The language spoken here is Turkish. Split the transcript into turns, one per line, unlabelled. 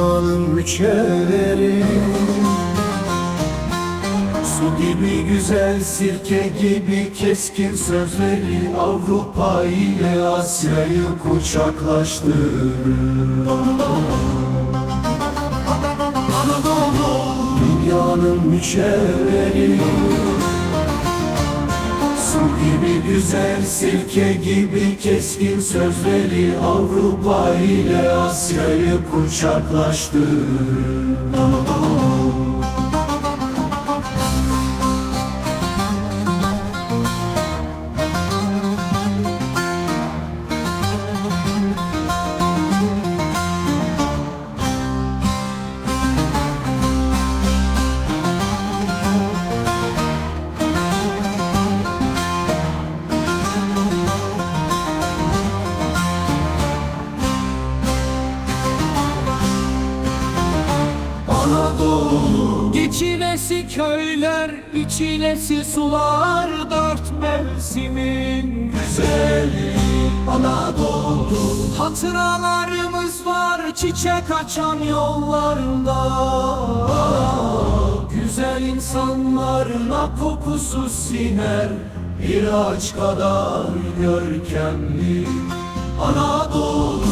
mücevheri Su gibi güzel sirke gibi keskin sözleri Avrupa ile Asya'yı kucaklaştırır. Anadolu dünyanın mücevheri Su gibi güzel sirke gibi keskin sözleri Avrupa ile Asya'yı kucaklaştırır Anadolu
İçilesi köyler, içilesi sular Dört mevsimin
güzeli Anadolu.
Hatıralarımız var Çiçek açan yollarında
Güzel insanlarına kokusu siner Bir ağaç kadar görkemli Anadolu